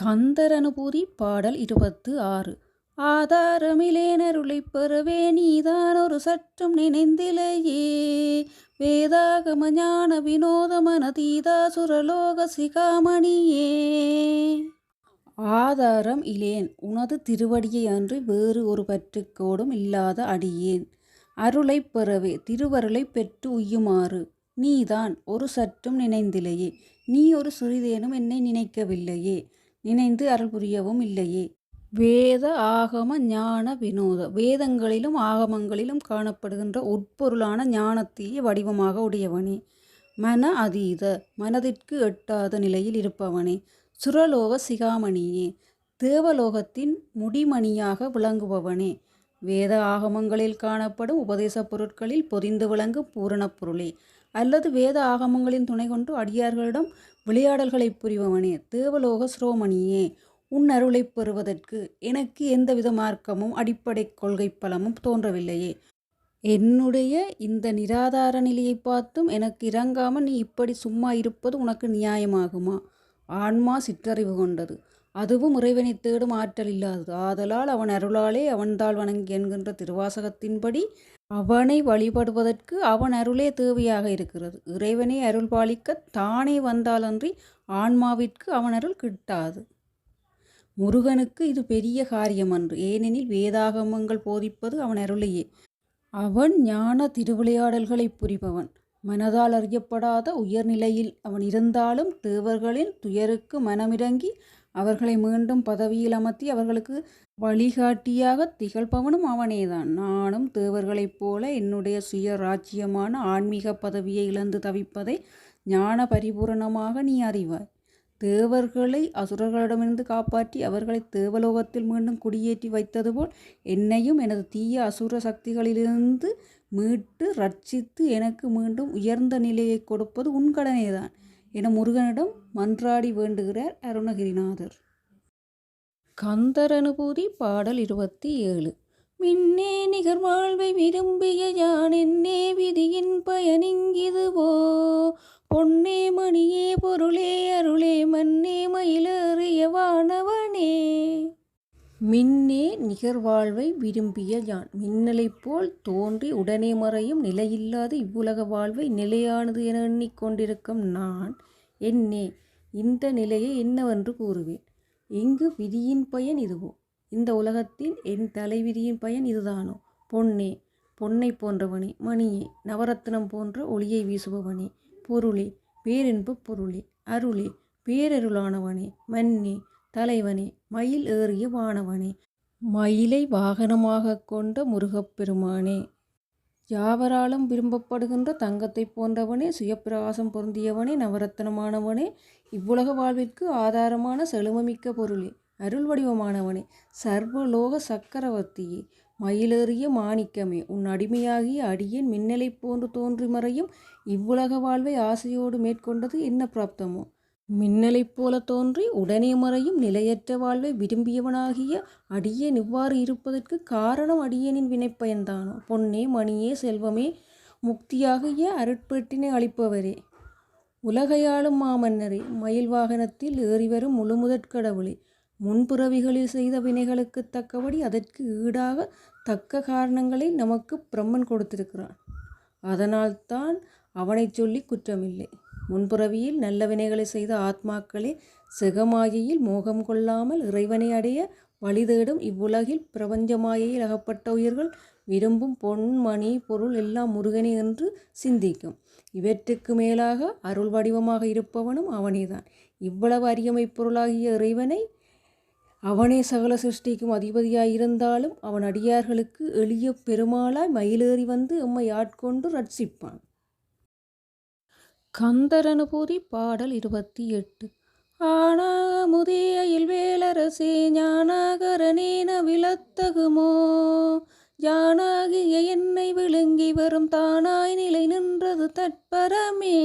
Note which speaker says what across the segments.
Speaker 1: கந்தரனுபூரி அனுபூதி பாடல் இருபத்து ஆறு. ஆதாரமிலேனருளை பெறவே நீதான் ஒரு சற்றும் நினைந்திலையே. வேதாகம ஞான வினோதமனதீதா சுரலோக சிகாமணியே. ஆதாரம் இலேன். உனது திருவடியை அன்றி வேறு ஒரு பற்றுக்கோடும் இல்லாத அடியேன். அருளைப் பெறவே திருவருளைப் பெற்று உய்யுமாறு. நீதான் ஒரு சற்றும் நினைந்திலையே. நீ ஒரு சிறிதேனும் என்னை நினைக்கவில்லையே. நினைந்து அருள் புரியவும் இல்லையே. வேத ஆகம ஞான வினோத வேதங்களிலும் ஆகமங்களிலும் காணப்படுகின்ற உட்பொருளான ஞானத்தையே வடிவமாக உடையவனே. மன அதீத மனதிற்கு எட்டாத நிலையில் இருப்பவனே. சுரலோக சிகாமணியே. தேவலோகத்தின் முடிமணியாக விளங்குபவனே. வேத ஆகமங்களில் காணப்படும் உபதேச பொருட்களில் பொதிந்து விளங்கும் பூரணப் பொருளே. அல்லது வேத ஆகமங்களின் துணை கொண்டு அடியார்களிடம் விளையாடல்களை புரிபவனே. தேவலோக ஸ்ரோமணியே உன் அருளைப் பெறுவதற்கு எனக்கு எந்தவித மார்க்கமும் அடிப்படை கொள்கை பலமும் தோன்றவில்லையே. என்னுடைய இந்த நிராதார நிலையை பார்த்தும் எனக்கு இறங்காமல் நீ இப்படி சும்மா இருப்பது உனக்கு நியாயமாகுமா? ஆன்மா சிற்றறிவு கொண்டது. அதுவும் இறைவனை தேடும் ஆற்றல் இல்லாதது. ஆதலால் அவன் அருளாலே அவன்தாள் வணங்கி என்கின்ற திருவாசகத்தின்படி அவனை வழிபடுவதற்கு அவன் அருளே தேவையாக இருக்கிறது. இறைவனை அருள் பாலிக்க தானே வந்தாலன்றி ஆன்மாவிற்கு அவன் அருள் கிட்டாது. முருகனுக்கு இது பெரிய காரியமன்று ஏனெனில் வேதாகமங்கள் போதிப்பது அவன் அருளையே. அவன் ஞான திருவிளையாடல்களை புரிபவன். மனதால் அறியப்படாத உயர்நிலையில் அவன் இருந்தாலும் தேவர்களின் துயருக்கு மனமிறங்கி அவர்களை மீண்டும் பதவியில் அமர்த்தி அவர்களுக்கு வழிகாட்டியாக திகழ்பவனும் அவனேதான். நானும் தேவர்களைப் போல என்னுடைய சுய ராஜ்யமான ஆன்மீக பதவியை இழந்து தவிப்பதை ஞான பரிபூரணமாக நீ அறிவாய். தேவர்களை அசுரர்களிடமிருந்து காப்பாற்றி அவர்களை தேவலோகத்தில் மீண்டும் குடியேற்றி வைத்தது போல் என்னையும் எனது தீய அசுர சக்திகளிலிருந்து மீட்டு ரட்சித்து எனக்கு மீண்டும் உயர்ந்த நிலையை கொடுப்பது உன் கடனேதான். என முருகனிடம் மன்றாடி வேண்டுகிறார் அருணகிரிநாதர். கந்தர் அனுபூதி பாடல் இருபத்தி ஏழு. மின்னே நிகர் வாழ்வை விரும்பிய யான் என்னே விதியின் பயனிங்கிதுவோ? பொன்னே மணியே பொருளே அருளே மன்னே மயிலேறிய வானவனே. மின்னே நிகர்வாழ்வை விரும்பிய யான்? மின்னலைப் போல் தோன்றி உடனே மறையும் நிலையில்லாத இவ்வுலக வாழ்வை நிலையானது என எண்ணிக்கொண்டிருக்கும் நான் என்னே இந்த நிலையை என்னவென்று கூறுவேன். இங்கு விதியின் பயன் இதுவோ? இந்த உலகத்தில் என் தலைவிதியின் பயன் இதுதானோ? பொன்னே பொன்னை போன்றவனே மணியே நவரத்னம் போன்ற ஒளியை வீசுபவனே பொருளே பேரின்பப் பொருளே அருளே பேரருளானவனே மன்னே தலைவனே மயில் ஏறிய வானவனே மயிலை வாகனமாக கொண்ட முருகப்பெருமானே யாவராலும் விரும்பப்படுகின்ற தங்கத்தை போன்றவனே சுயப்பிரகாசம் பொருந்தியவனே நவரத்தனமானவனே இவ்வுலக வாழ்விற்கு ஆதாரமான செழுமமிக்க பொருளே அருள் வடிவமானவனே சர்வலோக சக்கரவர்த்தியே. மயிலேறிய மாணிக்கமே உன் அடிமையாகிய அடியேன் மின்னலை போன்று தோன்றி மறையும் இவ்வுலக வாழ்வை ஆசையோடு மேற்கொண்டது என்ன பிராப்தமோ? மின்னலைப் போல தோன்றி உடனே மறையும் நிலையற்ற வாழ்வை விரும்பியவனாகிய அடியேன் இவ்வாறு இருப்பதற்கு காரணம் அடியேனின் வினைப்பயன்தானோ? பொன்னே மணியே செல்வமே முக்தியாகிய அருட்பெட்டினை அளிப்பவரே. உலகையாளும் மாமன்னரே மயில் வாகனத்தில் ஏறிவரும் முழுமுதற்கடவுளே முன்புறவிகளில் செய்த வினைகளுக்கு தக்கபடி அதற்கு ஈடாக தக்க காரணங்களை நமக்கு பிரம்மன் கொடுத்திருக்கிறான். அதனால்தான் அவனைச் சொல்லி குற்றமில்லை. முன்புறவியில் நல்ல வினைகளை செய்த ஆத்மாக்களே சிகமாயையில் மோகம் கொள்ளாமல் இறைவனை அடைய வழி தேடும் இவ்வுலகில் பிரபஞ்சமாயையில் அகப்பட்ட உயிர்கள் விரும்பும் பொன் மணி பொருள் எல்லாம் முருகனே என்று சிந்திக்கும். இவற்றுக்கு மேலாக அருள் வடிவமாக இருப்பவனும் அவனேதான். இவ்வளவு அரியமை பொருளாகிய இறைவனை அவனே சகல சிருஷ்டிக்கும் அதிபதியாய் இருந்தாலும் அவன் அடியார்களுக்கு எளிய பெருமாளாய் மயிலேறி வந்து எம்மை ஆட்கொண்டு ரட்சிப்பான். கந்தரனுபூதி பாடல் இருபத்தி எட்டு. ஆனாமுதே அயில் வேலரசே ஞானாகரனேன விலத்தகுமோ ஜானாகிய என்னை விழுங்கி வரும் தானாய் நிலை நின்றது தற்பரமே?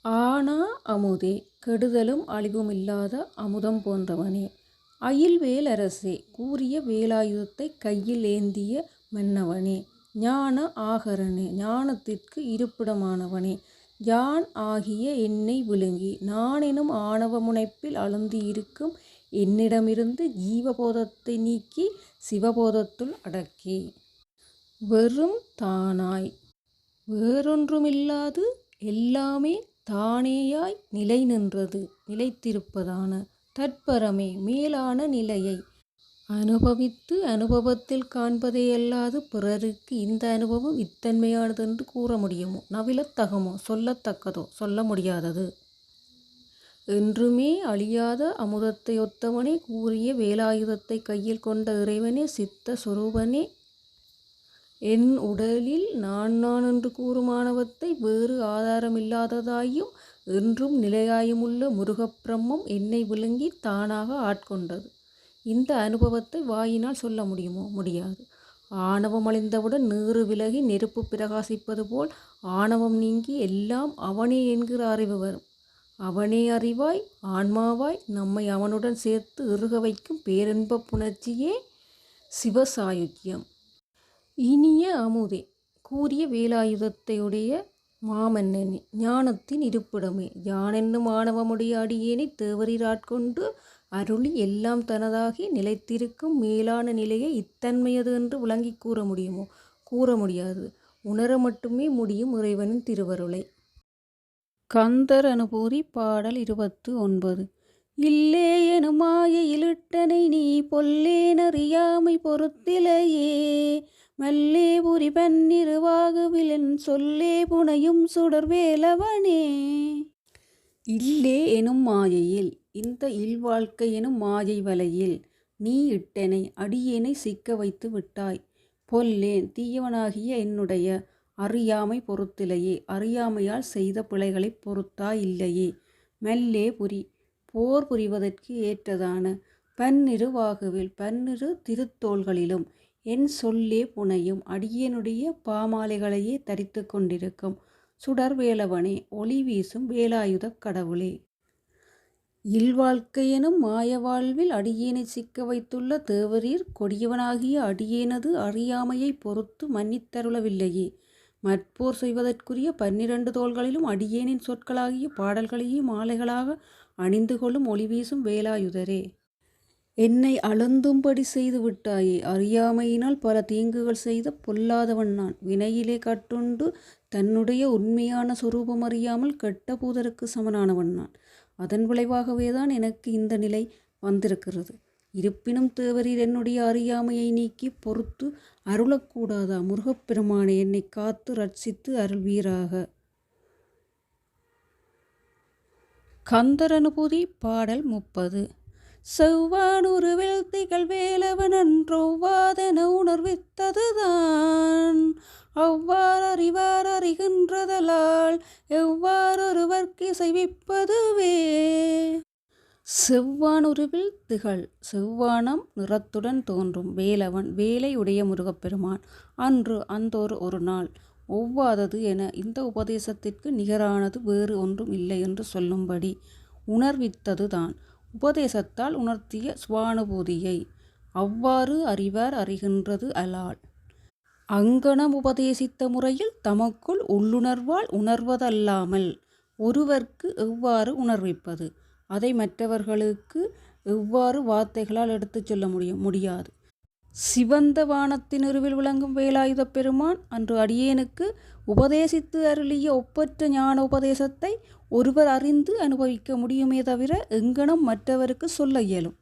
Speaker 1: ஆனா அமுதே கெடுதலும் அழிவும் இல்லாத அமுதம் போன்றவனே. அயில் வேலரசே கூறிய வேலாயுதத்தை கையில் ஏந்திய மன்னவனே. ஞான ஆகரனே ஞானத்திற்கு இருப்பிடமானவனே. யான் ஆகிய என்னை விழுங்கி நானெனும் ஆணவ முனைப்பில் அழுந்தியிருக்கும் என்னிடமிருந்து ஜீவபோதத்தை நீக்கி சிவபோதத்துள் அடக்கி. வெறும் தானாய் வேறொன்றுமில்லாது எல்லாமே தானேயாய் நிலை நின்றது நிலைத்திருப்பதான தற்பரமே மேலான நிலையை அனுபவித்து அனுபவத்தில் காண்பதேயல்லாது பிறருக்கு இந்த அனுபவம் இத்தன்மையானதென்று கூற முடியுமோ? நவிலத்தகமோ? சொல்லத்தக்கதோ? சொல்ல முடியாதது. என்றுமே அழியாத அமுதத்தை ஒத்தவனே கூறிய வேலாயுதத்தை கையில் கொண்ட இறைவனே சித்த சுரூபனே. என் உடலில் நான் நான் என்று கூறும் வேறு ஆதாரமில்லாததாயும் என்றும் நிலையாயுமுள்ள முருகப்பிரம்மம் என்னை விழுங்கி தானாக ஆட்கொண்டது. இந்த அனுபவத்தை வாயினால் சொல்ல முடியுமோ? முடியாது. ஆணவம் அழிந்தவுடன் நீறு விலகி நெருப்பு பிரகாசிப்பது போல் ஆணவம் நீங்கி எல்லாம் அவனே என்கிற அறிவு வரும். அவனே அறிவாய் ஆன்மாவாய் நம்மை அவனுடன் சேர்த்து இறுக வைக்கும் பேரின்பப் புணர்ச்சியே சிவசாயுக்கியம். இனிய அமுதே கூறிய வேலாயுதத்தையுடைய மாமன்னனே ஞானத்தின் இருப்பிடமே. யானென்னும் ஆணவமுடைய அடியேனை தேவரீராட்கொண்டு அருளி எல்லாம் தனதாகி நிலைத்திருக்கும் மேலான நிலையை இத்தன்மையது என்று விளங்கி கூற முடியுமோ? கூற முடியாது. உணர மட்டுமே முடியும் இறைவனின் திருவருளை. கந்தர் அனுபூதி பாடல் இருபத்து ஒன்பது. இல்லே எனும் இலுட்டனை நீ பொல்லேனறியாமை பொறுத்திலையே. மல்லே புரி பன்னிருவாகுவிலன் சொல்லே புனையும் சுடர் வேலவனே. இல்லே எனும் மாயையில் இந்த இல்வாழ்க்கை எனும் மாயை வலையில் நீ இட்டனை அடியேனை சிக்க வைத்து விட்டாய். பொல்லேன் தீயவனாகிய என்னுடைய அறியாமை பொறுத்திலையே அறியாமையால் செய்த பிழைகளைப் பொறுத்தா இல்லையே. மெல்லே புரி போர் புரிவதற்கு ஏற்றதான பன்னிரு வாகுவில் பன்னிரு திருத்தோள்களிலும் என் சொல்லே புனையும் அடியனுடைய பாமாலைகளையே தரித்து கொண்டிருக்கும். சுடர் வேலவனே ஒளி வீசும் வேலாயுதக் கடவுளே. இல்வாழ்க்கையெனும் மாய வாழ்வில் அடியேனை சிக்க வைத்துள்ள தேவரீர் கொடியவனாகிய அடியேனது அறியாமையை பொறுத்து மன்னித்தருளவில்லையே. மற்போர் செய்வதற்குரிய பன்னிரண்டு தோள்களிலும் அடியேனின் சொற்களாகிய பாடல்களையே மாலைகளாக அணிந்து கொள்ளும் ஒளி வீசும் வேலாயுதரே. என்னை அளந்தும்படி செய்து விட்டாயே அறியாமையினால் பல தீங்குகள் செய்த பொல்லாதவன் நான். வினையிலே கட்டுண்டு தன்னுடைய உண்மையான சுரூபம் அறியாமல் கெட்ட பூதருக்கு சமனானவன் நான். அதன் விளைவாகவே தான் எனக்கு இந்த நிலை வந்திருக்கிறது. இருப்பினும் தேவரீர் என்னுடைய அறியாமையை நீக்கி பொறுத்து அருளக்கூடாதா? முருகப்பெருமானை என்னை காத்து ரட்சித்து அருள்வீராக. கந்தர் அனுபூதி பாடல் முப்பது. செவ்வானுருவில் திகழ் வேலவன் அன்றொவ்வாதென உணர்வித்ததுதான். அவ்வாறு அறிவார் அறிகின்றதலால் எவ்வாறொருவர்க்கு இசைவிப்பதுவே? செவ்வானுருவில் திகழ். செவ்வானம் நிறத்துடன் தோன்றும். வேலவன் வேலை உடைய முருகப்பெருமான். அன்று அந்தோர் ஒரு நாள் ஒவ்வாதது என இந்த உபதேசத்திற்கு நிகரானது வேறு ஒன்றும் இல்லை என்று சொல்லும்படி உணர்வித்ததுதான். உபதேசத்தால் உணர்த்திய சுவானுபூதியை அவ்வாறு அறிவார் அறிகின்றது அலால். அங்கனம் உபதேசித்த முறையில் தமக்குள் உள்ளுணர்வால் உணர்வதல்லாமல் ஒருவர்க்கு எவ்வாறு உணர்விப்பது? அதை மற்றவர்களுக்கு எவ்வாறு வார்த்தைகளால் எடுத்துச் சொல்ல முடியும்? முடியாது. சிவந்த வானத்தின் இருவில் விளங்கும் வேலாயுதப் பெருமான் அன்று அடியேனுக்கு உபதேசித்து அருளிய ஒப்பற்ற ஞான உபதேசத்தை ஒருவர் அறிந்து அனுபவிக்க முடியுமே தவிர எங்கனம் மற்றவருக்கு சொல்ல இயலும்.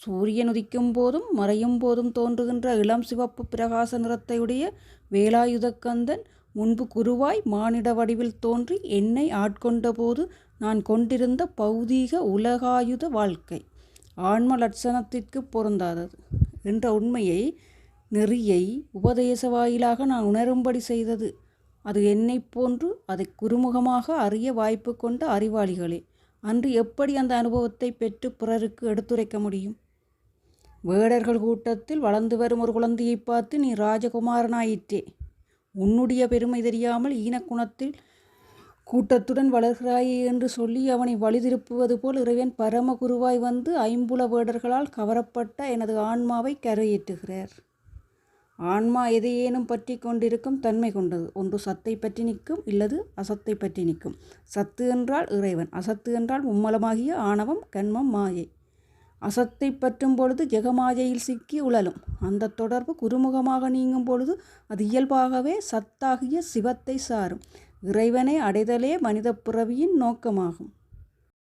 Speaker 1: சூரியன் உதிக்கும் போதும் மறையும் போதும் தோன்றுகின்ற இளம் சிவப்பு பிரகாச நிறத்தையுடைய வேலாயுதக்கந்தன் முன்பு குருவாய் மானிட வடிவில் தோன்றி என்னை ஆட்கொண்ட போது நான் கொண்டிருந்த பௌதீக உலகாயுத வாழ்க்கை. ஆன்ம லட்சணத்திற்கு பொருந்தாதது. என்ற உண்மையை நெறியை உபதேச வாயிலாக நான் உணரும்படி செய்தது. அது என்னை போன்று அதை குறுமுகமாக அறிய வாய்ப்பு கொண்ட அறிவாளிகளே அன்று எப்படி அந்த அனுபவத்தை பெற்று பிறருக்கு எடுத்துரைக்க முடியும்? வேடர்கள் கூட்டத்தில் வளர்ந்து வரும் ஒரு குழந்தையை பார்த்து நீ ராஜகுமாரனாயிற்றே. உன்னுடைய பெருமை தெரியாமல் ஈனக்குணத்தில் கூட்டத்துடன் வளர்கிறாயே என்று சொல்லி அவனை வழிதிருப்புவது போல் இறைவன் பரம குருவாய் வந்து ஐம்புல வேடர்களால் கவரப்பட்ட எனது ஆன்மாவை கரையேற்றுகிறார். ஆன்மா எதையேனும் பற்றி கொண்டிருக்கும் தன்மை கொண்டது. ஒன்று சத்தை பற்றி நிற்கும் இல்லது அசத்தை பற்றி நிற்கும். சத்து என்றால் இறைவன் அசத்து என்றால் மும்மலமாகிய ஆணவம் கண்மம் மாயை. அசத்தை பற்றும் பொழுது ஜெகமாயையில் சிக்கி உழலும். அந்த தொடர்பு குருமுகமாக நீங்கும் பொழுது அது இயல்பாகவே சத்தாகிய சிவத்தை சாரும். இறைவனை அடைதலே மனித பிறவியின் நோக்கமாகும்.